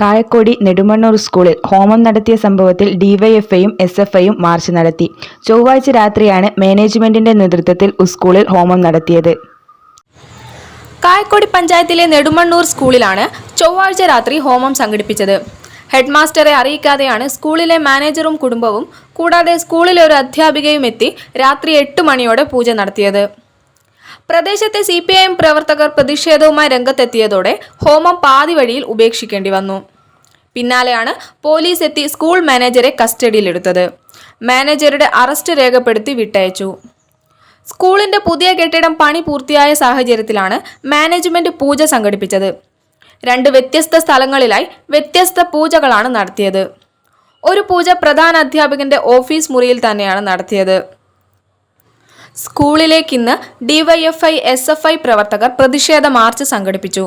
കായക്കോടി നെടുമണ്ണൂർ സ്കൂളിൽ ഹോമം നടത്തിയ സംഭവത്തിൽ ഡിവൈഎഫ്ഐയും എസ് എഫ് ഐയും മാർച്ച് നടത്തി ചൊവ്വാഴ്ച രാത്രിയാണ് മാനേജ്മെന്റിന്റെ നേതൃത്വത്തിൽ സ്കൂളിൽ ഹോമം നടത്തിയത് കായക്കോടി പഞ്ചായത്തിലെ നെടുമണ്ണൂർ സ്കൂളിലാണ് ചൊവ്വാഴ്ച രാത്രി ഹോമം സംഘടിപ്പിച്ചത് ഹെഡ്മാസ്റ്ററെ അറിയിക്കാതെയാണ് സ്കൂളിലെ മാനേജറും കുടുംബവും കൂടാതെ സ്കൂളിലെ ഒരു അധ്യാപികയും എത്തി രാത്രി എട്ട് മണിയോടെ പൂജ നടത്തിയത് പ്രദേശത്തെ സി പി ഐ എം പ്രവർത്തകർ പ്രതിഷേധവുമായി രംഗത്തെത്തിയതോടെ ഹോമം പാതി വഴിയിൽ ഉപേക്ഷിക്കേണ്ടി വന്നു പിന്നാലെയാണ് പോലീസ് എത്തി സ്കൂൾ മാനേജരെ കസ്റ്റഡിയിലെടുത്തത് മാനേജറുടെ അറസ്റ്റ് രേഖപ്പെടുത്തി വിട്ടയച്ചു സ്കൂളിന്റെ പുതിയ കെട്ടിടം പണി പൂർത്തിയായ സാഹചര്യത്തിലാണ് മാനേജ്മെന്റ് പൂജ സംഘടിപ്പിച്ചത് രണ്ട് വ്യത്യസ്ത സ്ഥലങ്ങളിലായി വ്യത്യസ്ത പൂജകളാണ് നടത്തിയത് ഒരു പൂജ പ്രധാന അധ്യാപകന്റെ ഓഫീസ് മുറിയിൽ തന്നെയാണ് നടത്തിയത് സ്കൂളിലേക്ക് ഇന്ന് ഡിവൈഎഫ്ഐ എസ് എഫ് ഐ പ്രവർത്തകർ പ്രതിഷേധ മാർച്ച് സംഘടിപ്പിച്ചു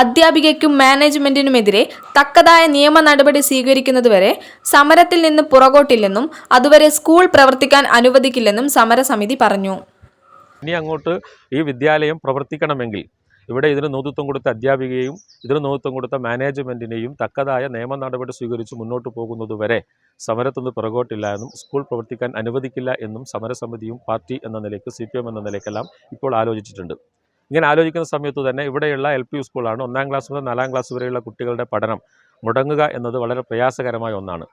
അധ്യാപികയ്ക്കും മാനേജ്മെന്റിനുമെതിരെ തക്കതായ നിയമ നടപടി സ്വീകരിക്കുന്നതുവരെ സമരത്തിൽ നിന്ന് പുറകോട്ടില്ലെന്നും അതുവരെ സ്കൂൾ പ്രവർത്തിക്കാൻ അനുവദിക്കില്ലെന്നും സമരസമിതി പറഞ്ഞു ഇനി അങ്ങോട്ട് ഈ വിദ്യാലയം പ്രവർത്തിക്കണമെങ്കിൽ ഇവിടെ ഇതിന് നേതൃത്വം കൊടുത്ത അധ്യാപികയെയും ഇതിന് നേതൃത്വം കൊടുത്ത മാനേജ്മെൻറ്റിനെയും തക്കതായ നിയമ നടപടി സ്വീകരിച്ച് മുന്നോട്ട് പോകുന്നതുവരെ സമരത്തൊന്നും പിറകോട്ടില്ല എന്നും സ്കൂൾ പ്രവർത്തിക്കാൻ അനുവദിക്കില്ല എന്നും സമരസമിതിയും പാർട്ടി എന്ന നിലയ്ക്ക് സി എന്ന നിലയ്ക്കെല്ലാം ഇപ്പോൾ ആലോചിച്ചിട്ടുണ്ട് ഇങ്ങനെ ആലോചിക്കുന്ന സമയത്ത് തന്നെ ഇവിടെയുള്ള എൽ പി യു സ്കൂളാണ് ഒന്നാം ക്ലാസ് മുതൽ നാലാം ക്ലാസ് വരെയുള്ള കുട്ടികളുടെ പഠനം മുടങ്ങുക എന്നത് വളരെ പ്രയാസകരമായ ഒന്നാണ്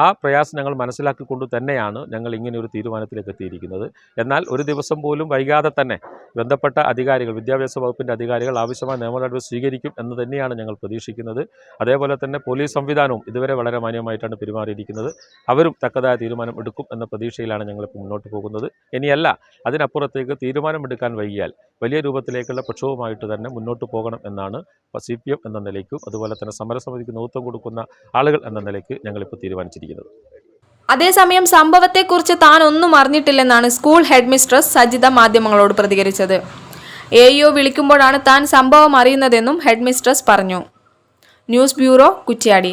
ആ പ്രയാസം ഞങ്ങൾ മനസ്സിലാക്കിക്കൊണ്ട് തന്നെയാണ് ഞങ്ങൾ ഇങ്ങനെ ഒരു തീരുമാനത്തിലേക്ക് എത്തിയിരിക്കുന്നത് എന്നാൽ ഒരു ദിവസം പോലും വൈകാതെ തന്നെ ബന്ധപ്പെട്ട അധികാരികൾ വിദ്യാഭ്യാസ വകുപ്പിൻ്റെ അധികാരികൾ ആവശ്യമായ നിയമ നടപടി സ്വീകരിക്കും എന്ന് തന്നെയാണ് ഞങ്ങൾ പ്രതീക്ഷിക്കുന്നത് അതേപോലെ തന്നെ പോലീസ് സംവിധാനവും ഇതുവരെ വളരെ മാന്യമായിട്ടാണ് പെരുമാറിയിരിക്കുന്നത് അവരും തക്കതായ തീരുമാനം എടുക്കും എന്ന പ്രതീക്ഷയിലാണ് ഞങ്ങളിപ്പോൾ മുന്നോട്ട് പോകുന്നത് ഇനിയല്ല അതിനപ്പുറത്തേക്ക് തീരുമാനമെടുക്കാൻ വൈകിയാൽ വലിയ രൂപത്തിലേക്കുള്ള പ്രക്ഷോഭമായിട്ട് തന്നെ മുന്നോട്ട് പോകണം എന്നാണ് സി പി എം എന്ന നിലയ്ക്കും അതുപോലെ തന്നെ സമരസമിതിക്ക് നേതൃത്വം കൊടുക്കുന്ന ആളുകൾ എന്ന നിലയ്ക്ക് ഞങ്ങളിപ്പോൾ തീരുമാനിച്ചിരിക്കുന്നത് അതേസമയം സംഭവത്തെക്കുറിച്ച് താൻ ഒന്നും അറിഞ്ഞിട്ടില്ലെന്നാണ് സ്കൂൾ ഹെഡ് മിസ്ട്രസ് സജിത മാധ്യമങ്ങളോട് പ്രതികരിച്ചത് എ യു വിളിക്കുമ്പോഴാണ് താൻ സംഭവം അറിയുന്നതെന്നും ഹെഡ് മിസ്ട്രസ് പറഞ്ഞു news bureau Kuttiadi